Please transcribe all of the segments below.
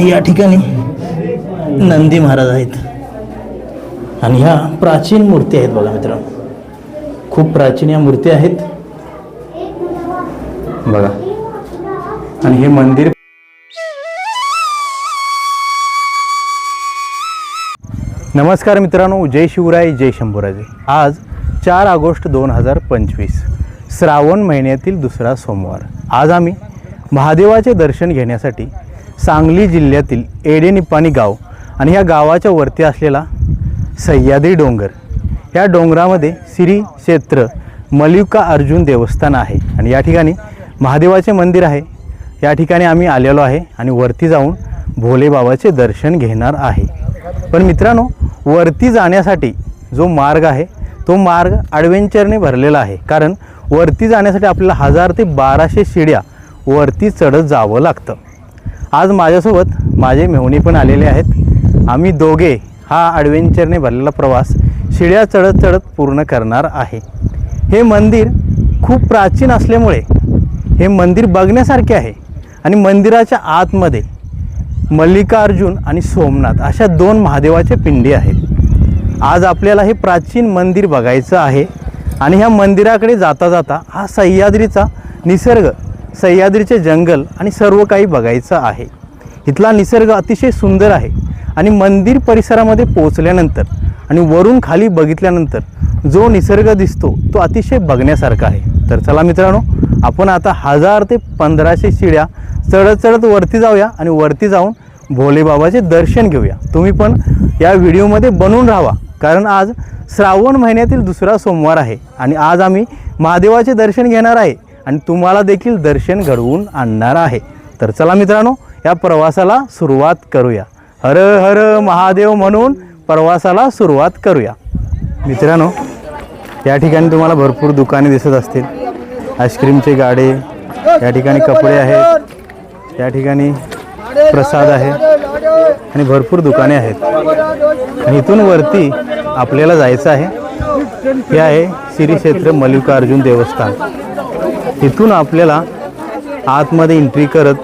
आणि या ठिकाणी नंदी महाराज आहेत. आणि ह्या प्राचीन मूर्ती आहेत बघा मित्रांनो. खूप प्राचीन या मूर्ती आहेत. बघा. आणि हे मंदिर नमस्कार मित्रांनो जय शिवराय जय शंभूराजे. आज चार ऑगस्ट दोन हजार पंचवीस श्रावण महिन्यातील दुसरा सोमवार. आज आम्ही महादेवाचे दर्शन घेण्यासाठी सांगली जिल्ह्यातील एडेनिपाणी गाव आणि ह्या गावाच्या वरती असलेला सह्याद्री डोंगर. या डोंगरामध्ये श्री क्षेत्र मल्लिका अर्जुन देवस्थान आहे आणि या ठिकाणी महादेवाचे मंदिर आहे. या ठिकाणी आम्ही आलेलो आहे आणि वरती जाऊन भोलेबाबाचे दर्शन घेणार आहे. पण मित्रांनो वरती जाण्यासाठी जो मार्ग आहे तो मार्ग ॲडव्हेंचरने भरलेला आहे. कारण वरती जाण्यासाठी आपल्याला हजार ते बाराशे शिड्या वरती चढत जावं लागतं. आज माझ्यासोबत माझे मेहुणी पण आलेले आहेत. आम्ही दोघे हा ॲडव्हेंचरने भरलेला प्रवास शिड्या चढत चढत पूर्ण करणार आहे. हे मंदिर खूप प्राचीन असल्यामुळे हे मंदिर बघण्यासारखे आहे आणि मंदिराच्या आतमध्ये मल्लिकार्जुन आणि सोमनाथ अशा दोन महादेवाचे पिंडी आहेत. आज आपल्याला हे प्राचीन मंदिर बघायचं आहे आणि ह्या मंदिराकडे जाता जाता हा सह्याद्रीचा निसर्ग सह्याद्रीचे जंगल आणि सर्व काही बघायचं आहे. इथला निसर्ग अतिशय सुंदर आहे आणि मंदिर परिसरामध्ये पोचल्यानंतर आणि वरून खाली बघितल्यानंतर जो निसर्ग दिसतो तो अतिशय बघण्यासारखा आहे. तर चला मित्रांनो आपण आता हजार ते पंधराशे शिड्या चढत चढत वरती जाऊया आणि वरती जाऊन भोलेबाबाचे दर्शन घेऊया. तुम्ही पण या व्हिडिओमध्ये बनून राहा कारण आज श्रावण महिन्यातील दुसरा सोमवार आहे आणि आज आम्ही महादेवाचे दर्शन घेणार आहे. आणि तुम्हाला देखील दर्शन घडवून आणणार आहे. तर चला मित्रांनो या प्रवासाला सुरुवात करूया. हर हर महादेव म्हणून प्रवासाला सुरुवात करूया. मित्रांनो या ठिकाणी तुम्हाला भरपूर दुकाने दिसत असतील. आईस्क्रीमचे गाडे या ठिकाणी कपडे आहेत. या ठिकाणी प्रसाद आहे. आणि भरपूर दुकाने आहेत. आणि इथून वरती आपल्याला जायचं आहे. हे आहे श्री क्षेत्र मल्लिकार्जुन देवस्थान. तिथून आपल्याला आतमध्ये एंट्री करत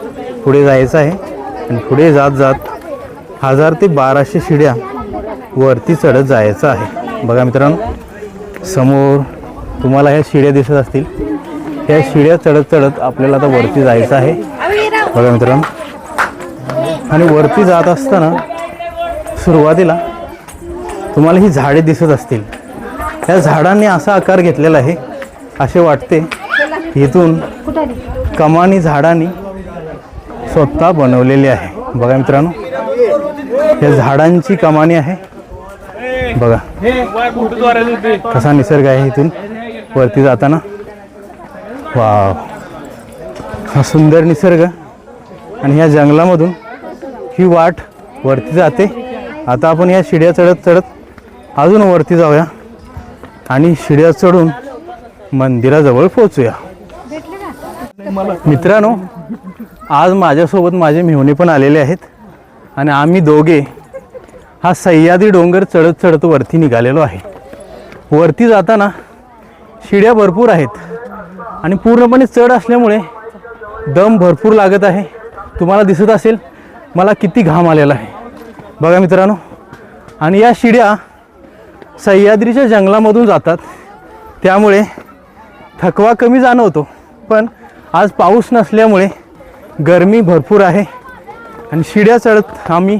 पुढे जायचं आहे. आणि पुढे जात जात हजार ते बाराशे शिड्या वरती चढत जायचं आहे. बघा मित्रांनो समोर तुम्हाला ह्या शिड्या दिसत असतील. ह्या शिड्या चढत चढत आपल्याला आता वरती जायचं आहे. बघा मित्रांनो आणि वरती जात असताना सुरुवातीला तुम्हाला ही झाडे दिसत असतील. त्या झाडांनी असा आकार घेतलेला आहे असे वाटते इथून कमानी झाडांनी स्वतः बनवलेली आहे. बघा मित्रांनो या झाडांची कमानी आहे. बघा कसा निसर्ग आहे इथून वरती जाताना. वाव हा सुंदर निसर्ग. आणि ह्या जंगलामधून ही वाट वरती जाते. आता आपण या शिड्या चढत चढत अजून वरती जाऊया आणि शिड्या चढून मंदिराजवळ पोचूया मित्रांनो आज माझ्यासोबत माझे मेहुणे पण आलेले आहेत आणि आम्ही दोघे हा सह्याद्री डोंगर चढत चढत वरती निघालेलो आहे. वरती जाताना शिड्या भरपूर आहेत आणि पूर्णपणे चढ असल्यामुळे दम भरपूर लागत आहे. तुम्हाला दिसत असेल मला किती घाम आलेला आहे. बघा मित्रांनो आणि या शिड्या सह्याद्रीच्या जंगलामधून जातात. त्यामुळे थकवा कमी जाणवतो पण आज पाऊस नसल्यामुळे गरमी भरपूर आहे आणि शिड्या चढत आम्ही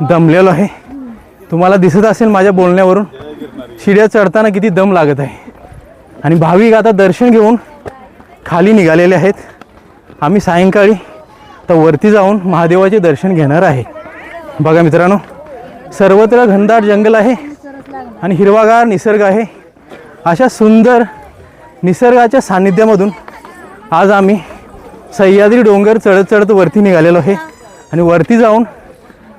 दमलेलो आहे. तुम्हाला दिसत असेल माझ्या बोलण्यावरून शिड्या चढताना किती दम लागत आहे. आणि भाविक आता दर्शन घेऊन खाली निघालेले आहेत. आम्ही सायंकाळी तर वरती जाऊन महादेवाचे दर्शन घेणार आहे. बघा मित्रांनो सर्वत्र घनदाट जंगल आहे आणि हिरवागार निसर्ग आहे. अशा सुंदर निसर्गाच्या सान्निध्यामधून आज आम्ही सह्याद्री डोंगर चढत चढत वरती निघालेलो आहे आणि वरती जाऊन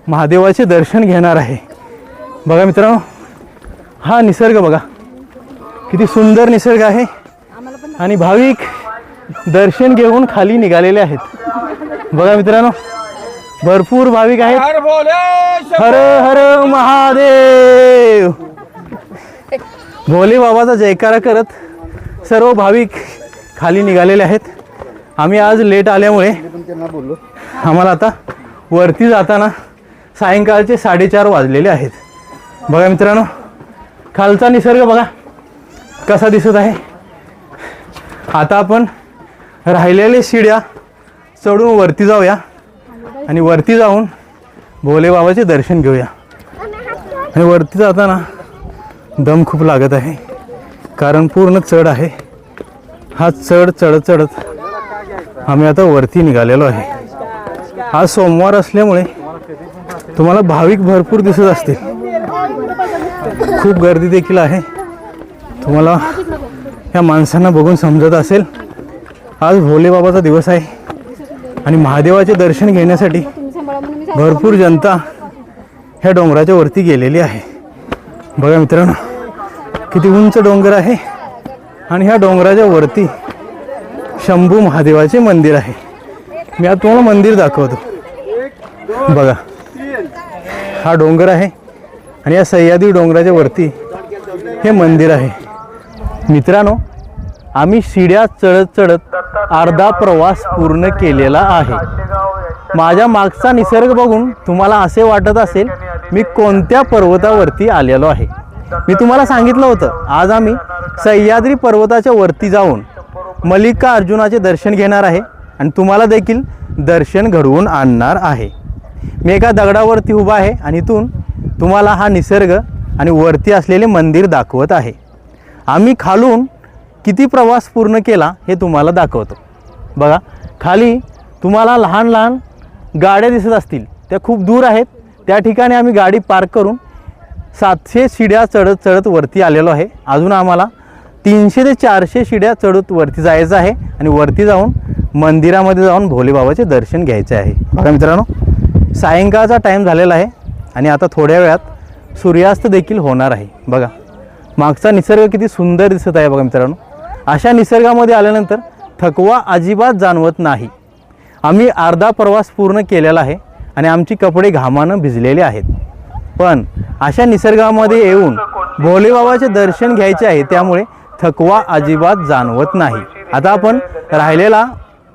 महादेवाचे दर्शन घेणार आहे. बघा मित्रांनो हा निसर्ग बघा. किती सुंदर निसर्ग आहे. आणि भाविक दर्शन घेऊन खाली निघालेले आहेत. बघा मित्रांनो भरपूर भाविक आहेत. हर हर महादेव. भोले बाबाचा जयकारा करत सर्व भाविक खाली निघालेले आहेत. आम्ही आज लेट आल्यामुळे आम्हाला आता वरती जाताना सायंकाळचे साडेचार वाजलेले आहेत. बघा मित्रांनो खालचा निसर्ग बघा कसा दिसत आहे. आता आपण राहिलेले शिड्या चढून वरती जाऊया आणि वरती जाऊन भोले बाबाचे दर्शन घेऊया. आणि वरती जाताना दम खूप लागत आहे. कारण पूर्ण चढ आहे. हा चढ चढत चढत आम्ही आता वरती निघालेलो आहे. आज सोमवार असल्यामुळे तुम्हाला भाविक भरपूर दिसत असतील. खूप गर्दी देखील आहे. तुम्हाला या माणसांना बघून समजत असेल आज भोलेबाबाचा दिवस आहे. आणि महादेवाचे दर्शन घेण्यासाठी भरपूर जनता ह्या डोंगराच्या वरती गेलेली आहे. बघा मित्रांनो किती उंच डोंगर आहे. आणि ह्या डोंगराच्या वरती शंभू महादेवाचे मंदिर आहे. मी आता तुम्हाला मंदिर दाखवतो. बघा. हा डोंगर आहे आणि या सह्याद्री डोंगराच्या वरती हे मंदिर आहे. मित्रांनो आम्ही शिड्या चढत चढत अर्धा प्रवास पूर्ण केलेला आहे. माझ्या मागचा निसर्ग बघून तुम्हाला असे वाटत असेल मी कोणत्या पर्वतावरती आलेलो आहे? मी तुम्हाला सांगितलं होतं आज आम्ही सह्याद्री पर्वताच्या वरती जाऊन मल्लिका अर्जुनाचे दर्शन घेणार आहे आणि तुम्हाला देखील दर्शन घडवून आणणार आहे. मी एका दगडावरती उभा आहे आणि इथून तुम्हाला हा निसर्ग आणि वरती असलेले मंदिर दाखवत आहे. आम्ही खालून किती प्रवास पूर्ण केला हे तुम्हाला दाखवतो. बघा खाली तुम्हाला लहान लहान गाड्या दिसत असतील. त्या खूप दूर आहेत. त्या ठिकाणी आम्ही गाडी पार्क करून सातशे शिड्या चढत चढत वरती आलेलो आहे. अजून आम्हाला तीनशे ते चारशे शिड्या चढत वरती जायचं आहे आणि वरती जाऊन मंदिरामध्ये जाऊन भोलेबाबाचे दर्शन घ्यायचे आहे. बघा मित्रांनो सायंकाळचा टाईम झालेला आहे आणि आता थोड्या वेळात सूर्यास्त देखील होणार आहे. बघा मागचा निसर्ग किती सुंदर दिसत आहे बघा मित्रांनो. अशा निसर्गामध्ये आल्यानंतर थकवा अजिबात जाणवत नाही. आम्ही अर्धा प्रवास पूर्ण केलेला आहे आणि आमची कपडे घामानं भिजलेले आहेत. पण अशा निसर्गामध्ये येऊन भोलेबाबाचे दर्शन घ्यायचे आहे त्यामुळे थकवा अजिबात जाणवत नाही. आता आपण राहिलेला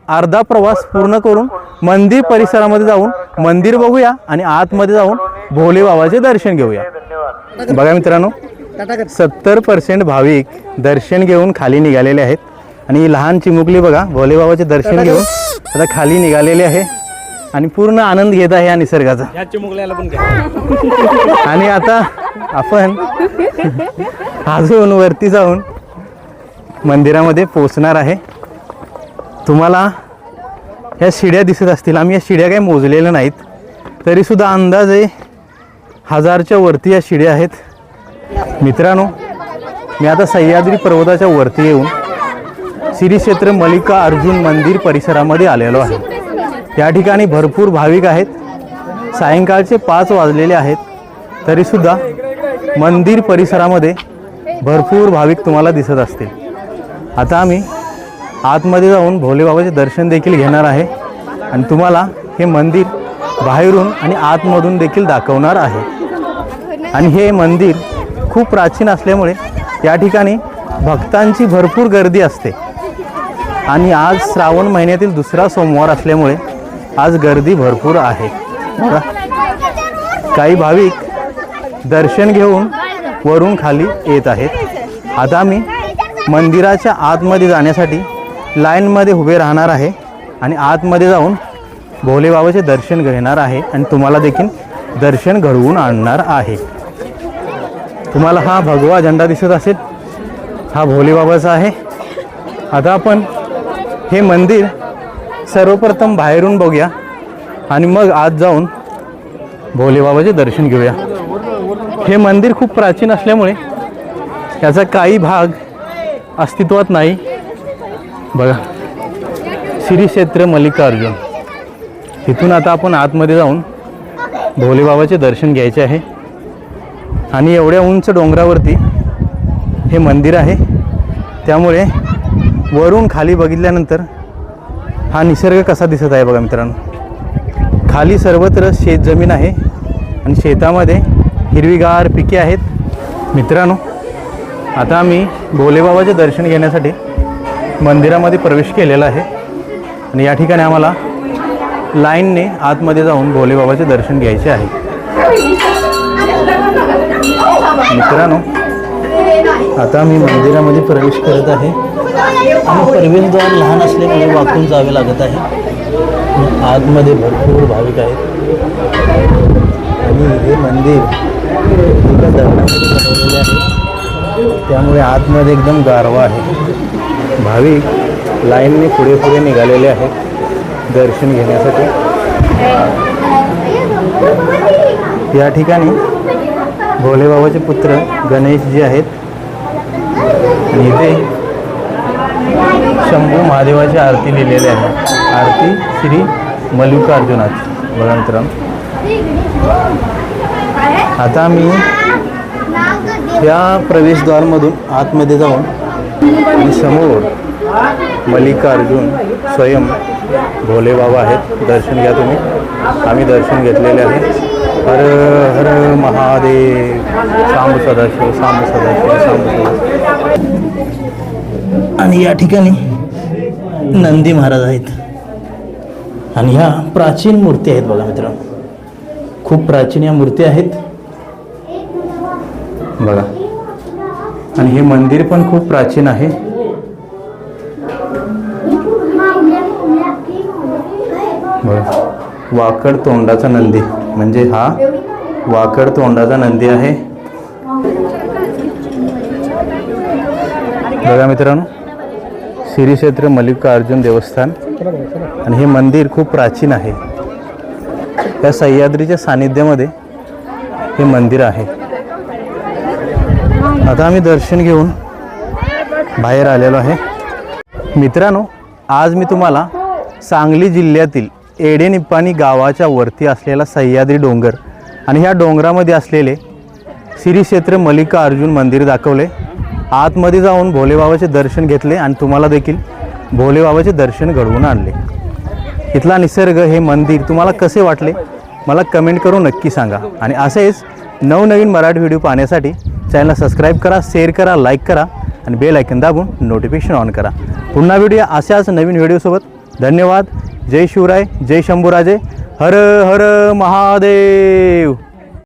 अर्धा प्रवास पूर्ण करून मंदिर परिसरामध्ये जाऊन मंदिर बघूया आणि आतमध्ये जाऊन भोलेबाबाचे दर्शन घेऊया. बघा मित्रांनो सत्तर पर्सेंट भाविक दर्शन घेऊन खाली निघालेले आहेत. आणि ही लहान चिमुकली बघा भोलेबाबाचे दर्शन घेऊन आता खाली निघालेले आहे. आणि पूर्ण आनंद घेत आहे या निसर्गाचा. या चिमुकल्याला पण घ्या. आणि आता आपण अजून वरती जाऊन मंदिरामध्ये पोचणार आहे. तुम्हाला या शिड्या दिसत असतील. आम्ही या शिड्या काही मोजलेल्या नाहीत. तरीसुद्धा अंदाजे हजारच्या वरती या शिड्या आहेत. मित्रांनो मी आता सह्याद्री पर्वताच्या वरती येऊन श्री क्षेत्र मल्लिका अर्जुन मंदिर परिसरामध्ये आलेलो आहे. या ठिकाणी भरपूर भाविक आहेत. सायंकाळचे पाच वाजलेले आहेत. तरीसुद्धा मंदिर परिसरामध्ये भरपूर भाविक तुम्हाला दिसत असतील. आता आम्ही आतमध्ये जाऊन भोलेबाबाचे दर्शन देखील घेणार आहे. आणि तुम्हाला हे मंदिर बाहेरून आणि आतमधून देखील दाखवणार आहे. आणि हे मंदिर खूप प्राचीन असल्यामुळे या ठिकाणी भक्तांची भरपूर गर्दी असते. आणि आज श्रावण महिन्यातील दुसरा सोमवार असल्यामुळे आज गर्दी भरपूर आहे. काही भाविक दर्शन घेऊन वरून खाली येत आहेत. आता मी मंदिराच्या आतमध्ये जाण्यासाठी लाईनमध्ये उभे राहणार आहे आणि आतमध्ये जाऊन भोलेबाबाचे दर्शन घेणार आहे आणि तुम्हाला देखील दर्शन घडवून आणणार आहे. तुम्हाला हा भगवा झेंडा दिसत असेल. हा भोलेबाबाचा आहे. आता आपण हे मंदिर सर्वप्रथम बाहेरून बघूया. आणि मग आत जाऊन भोलेबाबाचे दर्शन घेऊया. हे मंदिर खूप प्राचीन असल्यामुळे याचा काही भाग अस्तित्वात नाही. बघा. श्री क्षेत्र मल्लिकार्जुन. तिथून आता आपण आतमध्ये जाऊन भोलेबाबाचे दर्शन घ्यायचे आहे. आणि एवढ्या उंच डोंगरावरती हे मंदिर आहे. त्यामुळे वरून खाली बघितल्यानंतर हा निसर्ग कसा दिसत आहे बघा मित्रांनो. खाली सर्वत्र शेतजमीन आहे आणि शेतामध्ये हिरवीगार पिके आहेत. मित्रांनो आता आम्ही भोलेबाबाचे दर्शन घेण्यासाठी मंदिरामध्ये प्रवेश केलेला आहे. आणि या ठिकाणी आम्हाला लाईनने आतमध्ये जाऊन भोलेबाबाचे दर्शन घ्यायचे आहे. मित्रांनो आता मी मंदिरामध्ये प्रवेश करत आहे. आणि प्रवेशद्वार लहान असल्यामुळे वाकून जावे लागत आहे. आतमध्ये भरपूर भाविक आहेत. आणि हे मंदिर एका दगडामध्ये बनवलेले आहे. त्यामुळे आतमध्ये एकदम गारवा आहे. भाविक लाईनने पुढे पुढे निघालेले आहेत दर्शन घेण्यासाठी. या ठिकाणी भोलेबाबाचे पुत्र गणेश जे आहेत. आणि इथे शंभू महादेवाची आरती लिहिलेली आहे. आरती श्री मल्लिकार्जुनाची. बघा आता मी या प्रवेशद्वारमधून आतमध्ये जाऊन समोर मल्लिकार्जुन स्वयं भोलेबाबा आहेत. दर्शन घ्या तुम्ही. आम्ही दर्शन घेतलेले आहे. हर हर महादेव. सांब सदाशिव सांब सदाशिव सांब सदाशिव. आणि या ठिकाणी नंदी महाराज आहेत. आणि ह्या प्राचीन मूर्ती आहेत बघा मित्रांनो. खूप प्राचीन या मूर्ती आहेत. बघा. आणि हे मंदिर पण खूप प्राचीन आहे. बघा. वाकड तोंडाचा नंदी. म्हणजे हा वाकड तोंडाचा नंदी आहे. बघा मित्रांनो श्री क्षेत्र मल्लिकार्जुन देवस्थान. आणि हे मंदिर खूप प्राचीन आहे. त्या सह्याद्रीच्या सानिध्यामध्ये हे मंदिर आहे. आता आम्ही दर्शन घेऊन बाहेर आलेलो आहे. मित्रांनो आज मी तुम्हाला सांगली जिल्ह्यातील एडेनिप्पाणी गावाच्या वरती असलेला सह्याद्री डोंगर आणि ह्या डोंगरामध्ये असलेले श्री क्षेत्र मल्लिकार्जुन मंदिर दाखवले. आतमध्ये जाऊन भोलेबाबाचे दर्शन घेतले आणि तुम्हाला देखील भोलेबाबाचे दर्शन घडवून आणले. इथला निसर्ग हे मंदिर तुम्हाला कसे वाटले? मला कमेंट करून नक्की सांगा. आणि असेच नवनवीन मराठी व्हिडिओ पाहण्यासाठी चॅनलला सबस्क्राईब करा शेअर करा लाईक करा आणि बेल ऐकन दाबून नोटिफिकेशन ऑन करा. पुन्हा व्हिडिओ अशाच नवीन व्हिडिओसोबत. धन्यवाद. जय शिवराय जय शंभूराजे. हर हर महादेव.